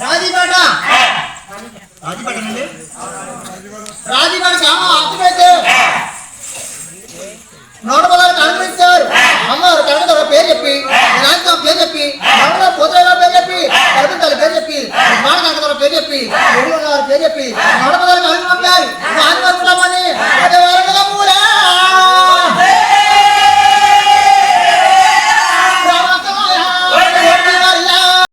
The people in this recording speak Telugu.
రాజీపేట రాజీపేటనండి రాజీపేట గ్రామం అర్థమైతే నూట పొలాలకు అనుమతించారు అమ్మవారు కనకదల పేరు చెప్పి రాజధాని పేరు చెప్పి కనకదల పోతల పేరు చెప్పి కనకదల పేరు చెప్పి మాట కనకదల పేరు చెప్పి ఎగురు పేరు చెప్పి నూట పొలాలకు అనుమతి ಧನ್ಯವಾದ